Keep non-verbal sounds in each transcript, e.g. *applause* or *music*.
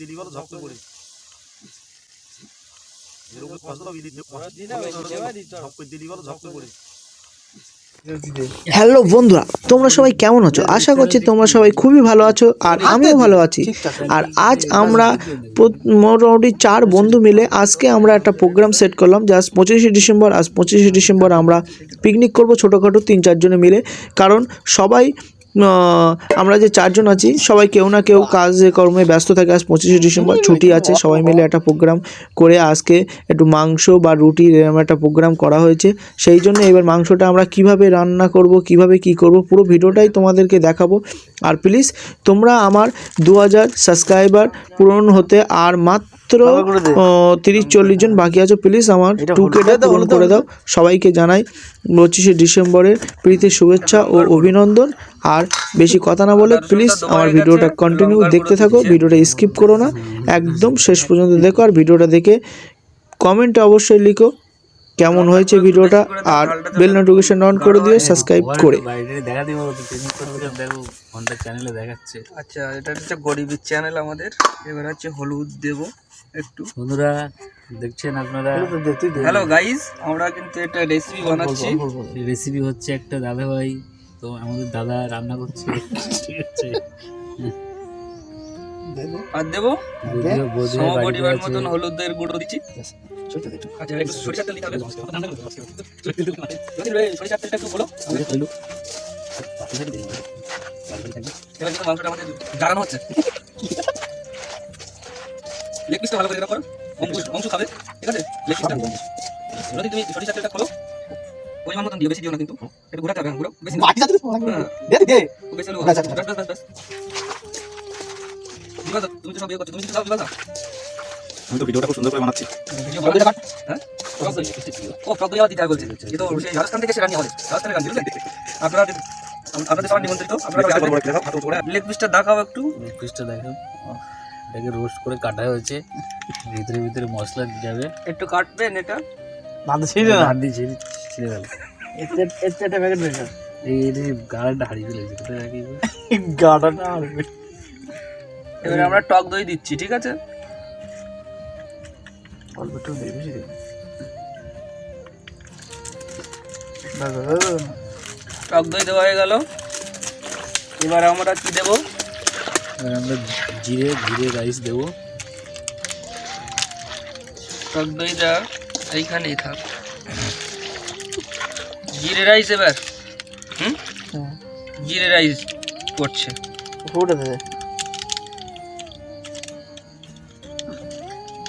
দিলি বলো করে। হ্যালো বন্ধুরা তোমরা সবাই কেমন আছো? আশা করছি তোমরা সবাই খুবই ভালো আছো আর আমিও ভালো আছি আর আজ আমরা মোটামুটি চার বন্ধু মিলে আজকে আমরা একটা প্রোগ্রাম সেট করলাম। জাস্ট পঁচিশে ডিসেম্বর আজ পঁচিশে ডিসেম্বর আমরা পিকনিক করব ছোটোখাটো তিন চারজনে মিলে। কারণ সবাই আমরা যে চারজন আছি, সবাই কেউ না কেউ কাজে কর্মে ব্যস্ত থাকে, আজ পঁচিশে ডিসেম্বর ছুটি আছে, সবাই মিলে একটা প্রোগ্রাম করে আজকে একটু মাংস বা রুটি এরকম একটা প্রোগ্রাম করা হয়েছে। সেই জন্য এবার মাংসটা আমরা কীভাবে রান্না করব, কীভাবে কি করব, পুরো ভিডিওটাই তোমাদেরকে দেখাবো। আর প্লিজ তোমরা আমার দু হাজার সাবস্ক্রাইবার পূরণ হতে আর মাত্র তিরিশ চল্লিশ জন বাকি আছে প্লিজ আমার টু কেটা পূরণ করে দাও। সবাইকে জানাই পঁচিশে ডিসেম্বরের প্রীতি শুভেচ্ছা ও অভিনন্দন। আর বেশি কথা না বলে প্লিজ আমার ভিডিওটা কন্টিনিউ দেখতে থাকো। ভিডিওটা স্কিপ করো না। একদম শেষ পর্যন্ত দেখো। আর ভিডিওটা দেখে কমেন্টে অবশ্যই লিখো কেমন হয়েছে ভিডিওটা। আর বেল নোটিফিকেশন অন করে দিও সাবস্ক্রাইব করে। দেখা দিব দেখো ঘণ্টার চ্যানেলে দেখাচ্ছে আচ্ছা এটা হচ্ছে গরিবের চ্যানেল আমাদের। এবার হচ্ছে হলুদ দেব। একটু। বন্ধুরা দেখছেন আপনারা? হ্যালো গাইস আমরা কিন্তু একটা রেসিপি বানাচ্ছি। রেসিপি হচ্ছে একটা দাদা ভাই তো আমাদের দাদা রান্না করছে। ঠিক আছে আর দেবো? বৌদিও বৌদি সম বাড়িতে পরিমাণ আছে। মতন হলুদের গুঁড়ো দিচ্ছি। আচ্ছা একটু সরিষার তেল দিতে হবে। সরিষার তেলটা একটু বলো এবার কিন্তু মাংসটা আমাদের জানানো হচ্ছে। লেগ পিসটা ভালো করে এটা করো অংশ অংশ খাবে ঠিক আছে লেগ পিসটা রতিন তুমি খোলো পরিমাণ মতন দিও বেশি দিও না কিন্তু ঘোরাতে হবে হ্যাঁ, ঘুরো বেশি না। হ্যাঁ, বেশি হলেও হবে। ব্যাস, ব্যাস, ব্যাস, ব্যাস। বিভাস, তুমি তো সব ইয়ে করছ, তুমি? আমি তো ভিডিওটা খুব সুন্দর করে বানাচ্ছি ভিডিও ভালো করে কাট। হ্যাঁ? ও, টক দই দিতে বলছে। এ তো সেই রাজস্থান থেকে হবে। রাজস্থানের? আপনারা আপনাদের সবার নিমন্ত্রিত। আপনারা লেগ পিসটা দেখাও একটু পিসটা এটাকে রোস্ট করে কাটা হয়েছে। ভিতরে ভিতরে মশলা যাবে একটু কাটবেন এটা? হাত দিয়ে ছিঁড়ে ছিঁড়ে গেল এই এই গাড়াটা হারিয়ে ফেলেছে কোথায় রাখি এবারে? আমরা টক দই দিচ্ছি ঠিক আছে? টক দই দেওয়া হয়ে গেল। এবার আমরা কি দেবো? এবার আমরা জিরে জিরে রাইস দেবো। টক দইটা এইখানেই থাক। জিরে রাইস এবার। হুম? জিরে রাইস করছে।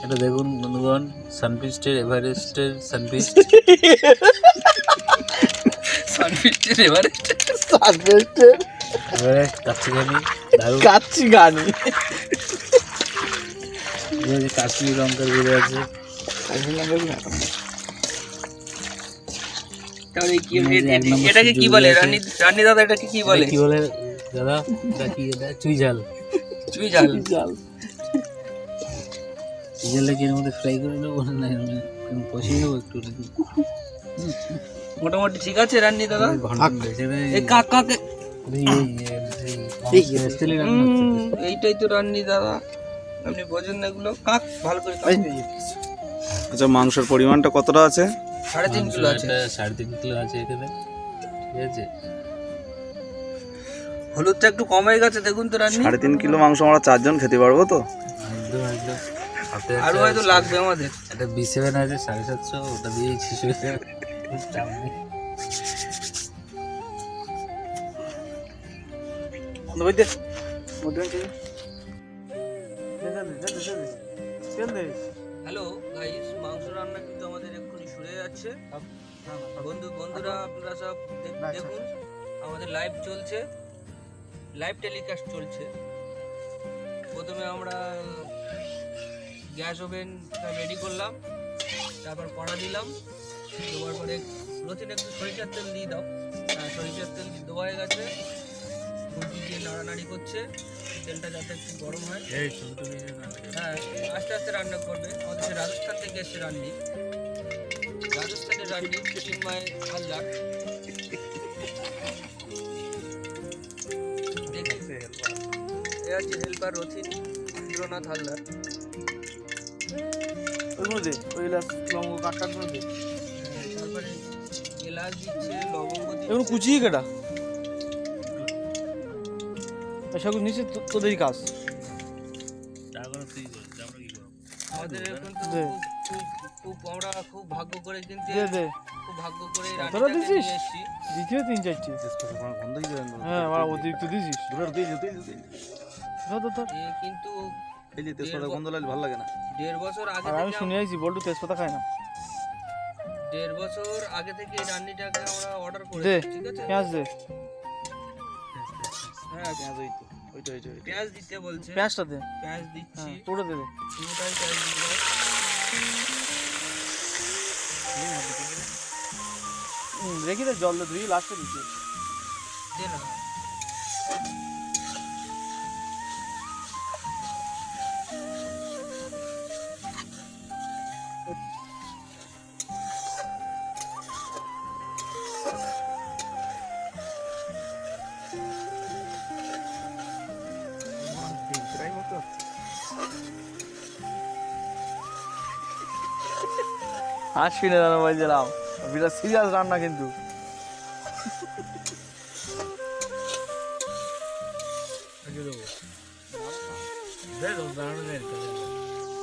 এটা দেখুন বন্ধুগণ সানফিস্টের এভারেস্টের সানফিস্ট সানফিস্টের এবারে এভারেস্ট কাচ্চিখানি দারুণ কাচ্চি গানি। কাশ্মীর লঙ্কার গুঁড়ো আছে। তাহলে কি এই যে এক এটাকে কি বলে? রানী রানী দাদা এটাকে কি বলে? কি বলে? দাদা এটা কি এটা? চুই ঝাল চুই ঝাল চুই ঝালটাকে এর মধ্যে ফ্রাই করে নেব না? কষিয়ে নেব একটু মোটামুটি ঠিক আছে রানী দাদা? কাক এইটাই তো রান্নি দাদা। আপনি বোঝেন না এগুলো। কাক ভালো করে। আচ্ছা মাংসের পরিমাণটা কতটা আছে? সাড়ে তিন কিলো আছে। সাড়ে তিন কিলো আছে এখানে। ঠিক আছে। হলুদটা একটু কম গেছে দেখুন তো রান্নি। সাড়ে তিন কিলো মাংস আমরা চারজন খেতে পারব তো? একদম একদম। আরও হয়তো লাগবে আমাদের। একটা বি সেভেন আছে সাড়ে সাতশো ওটা দিয়েই শেষ হয়ে যাবে চাপ নেই। হ্যালো গাইস মাংস রান্না কিন্তু আমাদের এক্ষুনি হয়ে যাচ্ছে। বন্ধু বন্ধুরা আপনারা সব দেখুন আমাদের লাইভ চলছে। লাইভ টেলিকাস্ট চলছে। প্রথমে আমরা গ্যাস ওভেন রেডি করলাম। তারপর কড়া দিলাম। দেওয়ার পরে রতিন একটু সরিষার তেল দিয়ে দাও। হ্যাঁ, সরিষার তেল দেওয়া হয়ে গেছে। খুঁটি দিয়ে নাড়ানাড়ি করছে। তেলটা যাতে একটু গরম হয়। হ্যাঁ আস্তে আস্তে রান্না করবে। আমাদের রাজস্থান থেকে এসছে রান্নি। রাজস্থানের রান্নি চিন্ময় হালদার এ হচ্ছে হেল্পার রথিন রবীন্দ্রনাথ হালদার। ওইগুলো দে ওই এলাচ লবঙ্গ কাঠটাগুলো দে। তারপরে এলাচ দিচ্ছে লবঙ্গ এগুলো দিচ্ছে কুচিয়ে কেটা? এসব নিচে তোদেরই কাজ। আমরা। খুব ভাগ্য করে কিন্তু খুব ভাগ্য করে দিছিস? দ্বিতীয় তিন চারটি। হ্যাঁ আমার অতিরিক্ত দিছিস। ধর এ কিন্তু এই যে তেজপাতা গন্ধ লাগলে ভালো লাগে না। দেড় বছর আগে আমি শুনে আইছি বল্টু তেজপাতা খায় না। দেড় বছর আগে থেকে এই রান্নিটাকে আমরা অর্ডার দে করেছি ঠিক আছে? পেঁয়াজ দে। হ্যাঁ পেঁয়াজ ওই তো ওইটা ওইটা ওইটা। পেঁয়াজ দিতে বলছে। পেঁয়াজটা দে। পেঁয়াজ দিচ্ছি। পুরো দে দে পুরোটাই পেঁয়াজ দিয়ে হুম, রেখে দে জল ধুই লাস্টে দিচ্ছি। দে না হাসবি না জানো বলছিলাম বিরাট সিরিয়াস রান্না কিন্তু।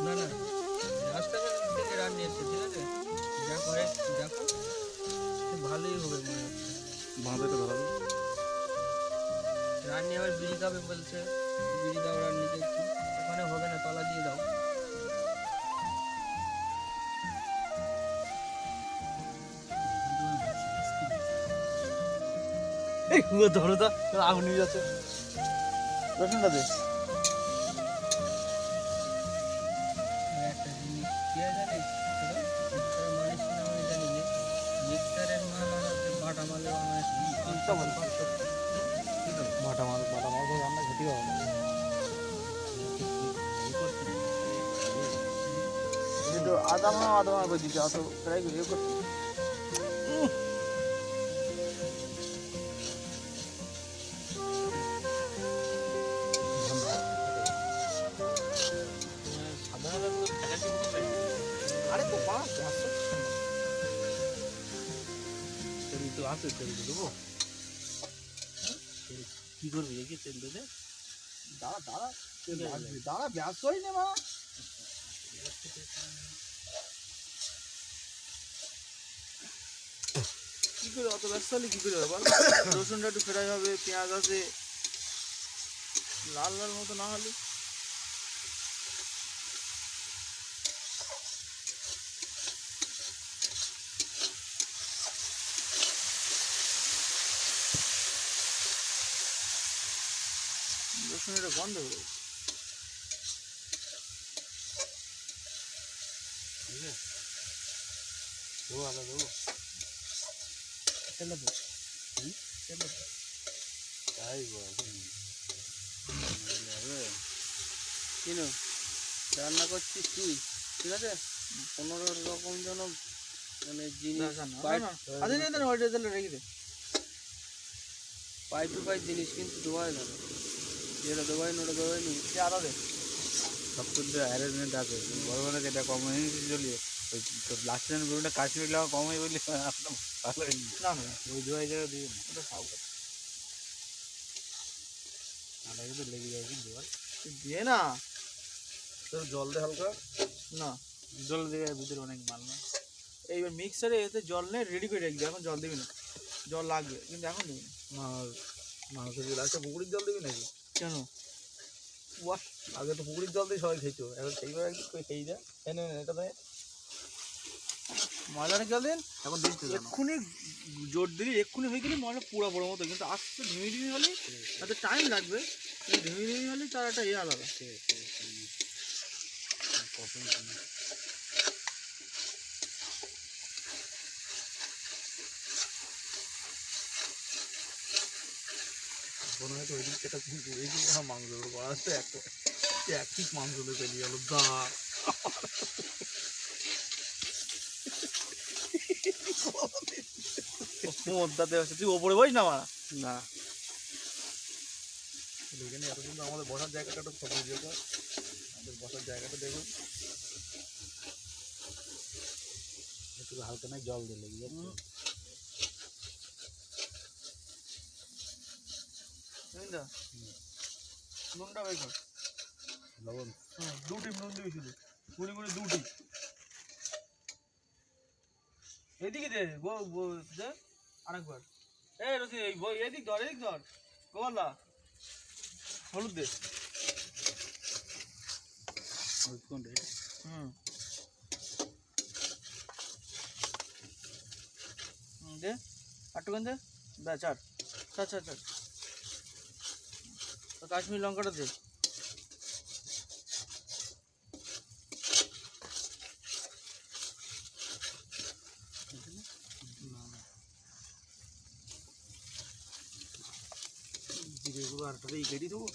না না রাস্তাঘাট রান্নি ভালোই হবে মনে হচ্ছে রান্নি আবার বিড়ি খাবে বলছে বিড়ি দাও রান্নিকে ধরো তো। আগুন নিয়ে যাচ্ছে। রসুনটা দে। রান্না খেতে হবে আদা মা আদা মা অত ফ্রাই করে তো আছে তেল দিয়ে দেবো। কি করবি দেখি তেল দিয়ে দাঁড়া দাঁড়া লাগবি। দাঁড়া ব্যস্ত হই না মা। কি করে অত ব্যস্ত হলে? কি করে বল *coughs* রসুনটা একটু ফ্রাই হবে পেঁয়াজ আছে। লাল লাল মতো না হলে রসুনের গন্ধ বেরোবে দেবো আদা দেবো তেলে দে তেলে দে তাই বল। কিনো রান্না করছিস তুই ঠিক আছে? পনেরো রকম যেন মানে জিনিস পাই- আরে না না ওইটা রেখে দে। পাই টু পাই জিনিস কিন্তু ধোয়াই না। না ওটা নি আদা দে। সব কিছু অ্যারেঞ্জমেন্ট আছে বড় বড় যেটা কম চলিয়ে। ওই তো লাস্ট টাইম বেরোটা কাশ্মীর লাগা কম হয়ে ভালো না না ওই দিয়ে ওটা খাও আদা কিন্তু লেগে যায় দিয়ে না? তোর জল দে হালকা। না। জল দিয়ে ভিতরে অনেক মাল না। এইবার মিক্সারে এতে জল নেই রেডি করে রাখবি এখন জল দিবি না। জল লাগবে কিন্তু এখন দিবি না। মাংসের জল একটা পুকুরির জল দিবি নাকি? কেন? বাহ আগে তো পুকুরের জল দিয়ে সবাই খেতো এখন সেইভাবে একটু খেয়ে যা। এনে নে, এটা দেয় ময়লাটা জল দিন এখন দিচ্ছি এক্ষুনি জোর দিলি এক্ষুনি হয়ে গেলে ময়লা পুরো বড় মতো কিন্তু আস্তে ধিমি ধিমি হলে এত টাইম লাগবে ধিমি ধিমি হলে তার একটা ইয়ে আলাদা। মনে হয় তো ওই দিক কিন্তু এই আমার মাংস করা আছে একটা এক পিস মাংস দিয়ে চলে গেল দা। মদ্দাতে আছে তুই ওপরে বস না মারা না। এখানে এতদিন আমাদের বসার জায়গাটা একটু ফটো দিয়ে দাও। জায়গাটা দেখুন। একটু হালকা না জল দিলে বুঝলা নুনটা বের কর। লবণ। হুম দুটি নুন দিবি শুধু গুড়ি গুড়ি দুটি। এদিকে দে গো গো দে আরেকবার। এই রসি এই বই এদিক ধর এদিক ধর। গোপাল্লা হলুদ দে। কোন রে হুম দে। আটটুখান দে। দা চার। চার চার চার। কাশ্মীর লঙ্কাটা দে জিরে গুঁড়ো আর তাতে কেটে দেবো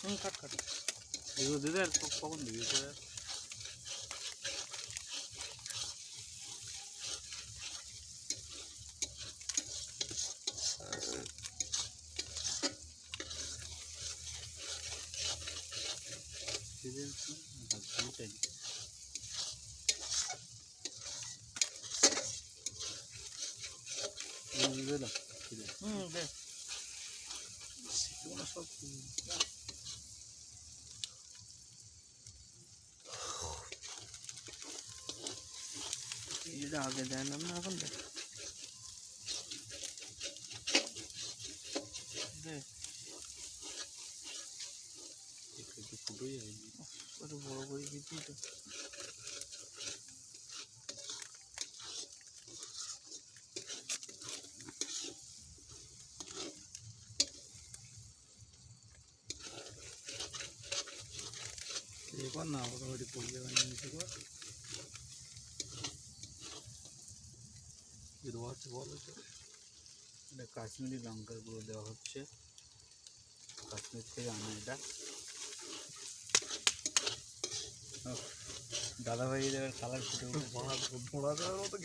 হুম কাট কাট এগুলো দিলে আর ক- কখন দিবি করে দিলাম হুম দে এটা আগে দেয় না না এখন দে দে ফুটোই যাবে কত বড় করে দিচ্ছি তো কর না মোটামুটি পড়ে যাবে নিচে কর কি দেওয়া হচ্ছে বল এটা কাশ্মীরি লঙ্কার গুঁড়ো দেওয়া হচ্ছে কাশ্মীর থেকে আনা এটা দাদা ভাই কালার ফুটে উঠেছে ভোড়া দেওয়ার মতো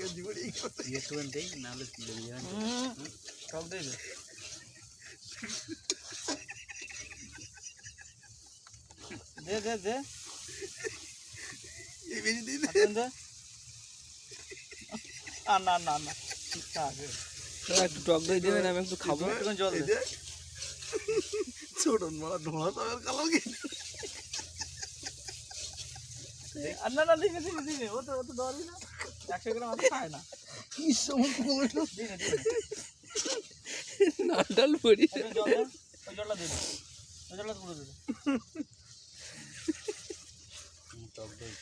দে দে দে। না না না। একটু টক দই দেবেন আমি একটু খাব। জল দে। ছোট মারা ধোঁয়া তো কালো কি? আর না না দিনে দিনে দিনে। ও তো ও তো না। একশো গ্রাম অত খায় না। কি সময় নাটাল ওই জলটা দে দে। জলটা পুরো দে দে। টক দই।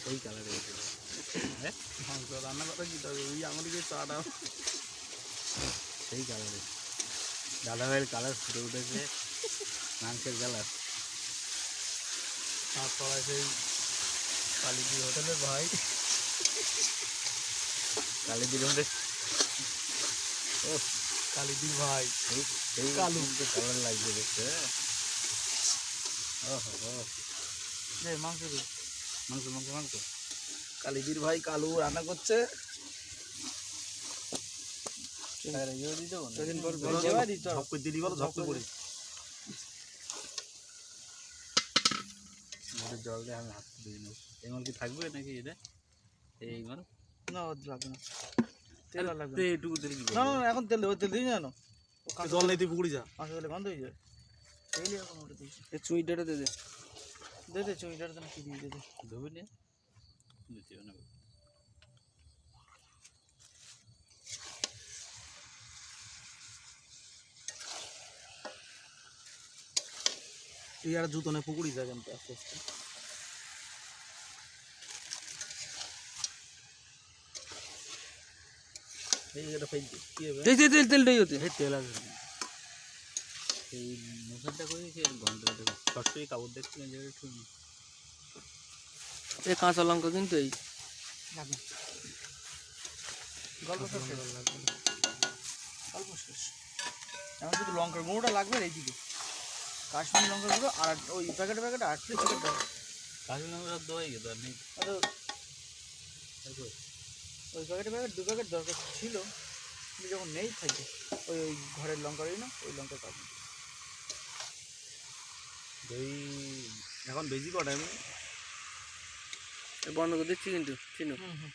সেই কালারে হ্যাঁ দাদা ভাইয়ের কালার ফুটে উঠেছে মাংসের কালার হাত পড়ায় সেই কালিদি হোটেলের ভাই কালি দিলে মধ্যে ও কালিদি ভাই সেই সেই কালার লাগছে দেখতে মাংস মাংস মাংস মাংস। কালিদির ভাই কালু রান্না করছে। মধ্যে জল দিয়ে আমি হাত দিয়ে নেব। এই মাল কি থাকবে নাকি এটা এই মাল? না লাগবে না। তেল লাগবে না। না না না, এখন তেল তেল দিই জানো জল নেই তুই পুকুরি যা। মাংস গন্ধ হয়ে যায় চুইটাটা দে দে। দে দে চুইটার জন্য কি দিয়ে দে দে। ধুবে নিয়ে দিতে না তুই আর জুতো নেই পুকুরি যা জানতে আস্তে আস্তে। এই এটা ফেল দে কি হবে? তেল তেল তেলটাই হতে এই তেল আসবে না। এই মশলাটা করে কি ঘন্টাটা সরাসরি কাপড় দেখতে না যে একটু এই কাঁচা লঙ্কা কিন্তু এই। লাগবে। গল্প শেষ। গল্প শেষ। এখন শুধু লঙ্কার গুঁড়োটা লাগবে আর এইদিকে। কাশ্মীরি লঙ্কার গুঁড়ো আর ওই প্যাকেটে প্যাকেটে আট পিস প্যাকেট দাও। কাজু লঙ্কা দেওয়াই গেল আর নেই। আর ওই প্যাকেটে প্যাকেট দু প্যাকেট দরকার ছিল। কিন্তু যখন নেই থাকে ওই ওই ঘরের লঙ্কারই না ওই লঙ্কা কাটবে এই এখন বেজি কটা আমি বন্ধ করে দিচ্ছি কিন্তু চিনু। হুম হুম।